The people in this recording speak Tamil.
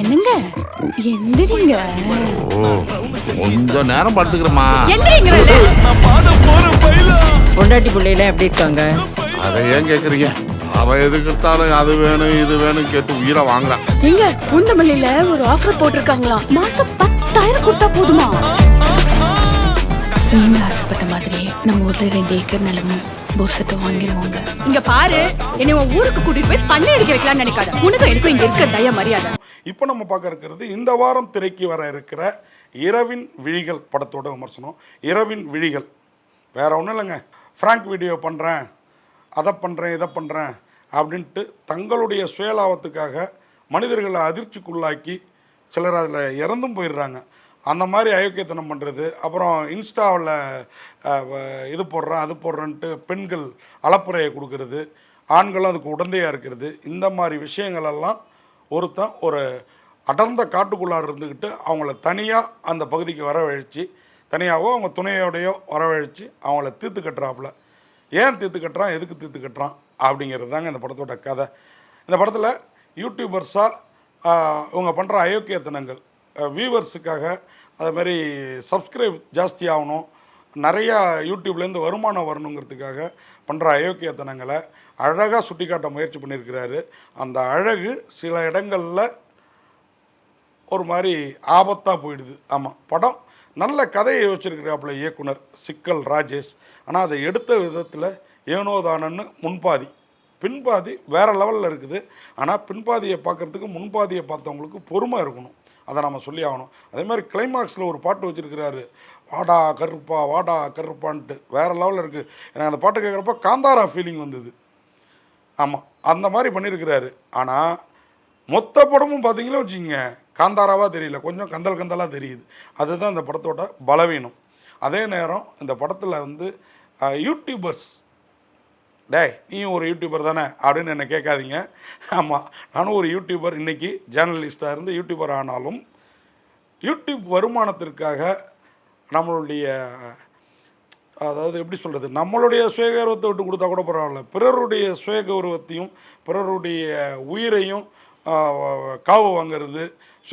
என்னங்க? எந்திரிங்க. ஓ கொஞ்ச நேரம் படுத்துக்கிறேம்மா. எந்திரிங்கிறல்ல. பொண்டாட்டி பிள்ளைலாம் எப்படி இருக்காங்க? அதை ஏன் கேக்குறீங்க? அவ எதுக்கு எடுத்தாலும் அது வேணும் இது வேணும் கேட்டு உயிரை வாங்குறான் எங்க? பூந்தமல்லியில ஒரு ஆஃபர் போட்டிருக்காங்களாம். மாசம் பத்தாயிரம் கொடுத்தா போதுமா? நீங்க ஆசைப்பட்ட மாதிரி நம்ம ஊர்ல ரெண்டு ஏக்கர் நிலமும் போர் செட்டும் வாங்கிடுவாங்க இங்க பாரு என்னை உன் ஊருக்கு கூட்டிட்டு போய் பண்ணை அடிக்க வைக்கலாம்னு நினைக்காத. உனக்கும் எனக்கும் இங்க இருக்க தய மரியாதை. இப்போ நம்ம பார்க்க இருக்கிறது இந்த வாரம் திரைக்கு வர இருக்கிற இரவின் விழிகள் படத்தோட விமர்சனம். இரவின் விழிகள். வேற ஒன்றும் இல்லைங்க. ஃப்ராங்க் வீடியோ பண்ணுறேன் அதை பண்ணுறேன் இதை பண்ணுறேன் அப்படின்ட்டு தங்களுடைய சுயலாபத்துக்காக மனிதர்களை அதிர்ச்சிக்குள்ளாக்கி சிலர் அதில் இறந்தும் போயிடுறாங்க. அந்த மாதிரி அயோக்கியத்தனம் பண்ணுறது அப்புறம் இன்ஸ்டாவில் இது போடுறேன் அது போடுறேன்ட்டு பெண்கள் அளப்புறையை கொடுக்கறது. ஆண்களும் அதுக்கு உடந்தையாக இருக்கிறது. இந்த மாதிரி விஷயங்களெல்லாம் ஒருத்தன் ஒரு அடர்ந்த காட்டுக்குள்ளார் இருந்துக்கிட்டு அவங்கள தனியாக அந்த பகுதிக்கு வரவழைச்சு தனியாகவோ அவங்க துணையோடையோ வரவழைச்சி அவங்கள தீர்த்து கட்டுறாப்புல. ஏன் தீர்த்து கட்டுறான்? எதுக்கு தீர்த்து கட்டுறான்? அப்படிங்கிறது தாங்க இந்த படத்தோட கதை. இந்த படத்தில் யூடியூபர்ஸாக இவங்க பண்ணுற அயோக்கியத்தனங்கள் வியூவர்ஸுக்காக அதுமாரி சப்ஸ்கிரைப் ஜாஸ்தி ஆகணும் நிறையா யூடியூப்லேருந்து வருமானம் வரணுங்கிறதுக்காக பண்ணுற அயோக்கியத்தனங்களை அழகாக சுட்டிக்காட்ட முயற்சி பண்ணியிருக்கிறாரு. அந்த அழகு சில இடங்களில் ஒரு மாதிரி ஆபத்தாக போயிடுது. ஆமாம் படம் நல்ல கதையை யோசிச்சிருக்கிறாப்புல இயக்குனர் சிக்கல் ராஜேஷ். ஆனால் அதை எடுத்த விதத்தில் ஏனோதானன்னு முன்பாதி பின்பாதி வேறு லெவலில் இருக்குது. ஆனால் பின்பாதியை பார்க்குறதுக்கு முன்பாதியை பார்த்தவங்களுக்கு பொறுமை இருக்கணும். அதை நம்ம சொல்லி ஆகணும். அதே மாதிரி கிளைமாக்ஸில் ஒரு பாட்டு வச்சுருக்கிறாரு. வாடா கருப்பா வாடா கருப்பான்ட்டு. வேறு லெவலில் இருக்குது எனக்கு அந்த பாட்டு கேட்குறப்ப காந்தாரா ஃபீலிங் வந்தது. ஆமாம் அந்த மாதிரி பண்ணியிருக்கிறாரு. ஆனால் மொத்த படமும் பார்த்தீங்களா வச்சுக்கோங்க காந்தாராவாக தெரியல. கொஞ்சம் கந்தல் கந்தலாக தெரியுது. அதுதான் இந்த படத்தோட பலவீனம். அதே நேரம் இந்த படத்தில் வந்து யூடியூபர்ஸ் டேய் நீயும் ஒரு யூடியூபர் தானே? அப்படின்னு என்னை கேட்காதீங்க. ஆமாம் நானும் ஒரு யூடியூபர் இன்றைக்கி ஜேர்னலிஸ்ட்டாக இருந்து யூடியூபர் ஆனாலும் யூடியூப் வருமானத்திற்காக நம்மளுடைய அதாவது எப்படி சொல்கிறது நம்மளுடைய சுயகௌரவத்தை விட்டு கொடுத்தா கூட பரவாயில்ல. பிறருடைய சுயகௌரவத்தையும் பிறருடைய உயிரையும் காவு வாங்கிறது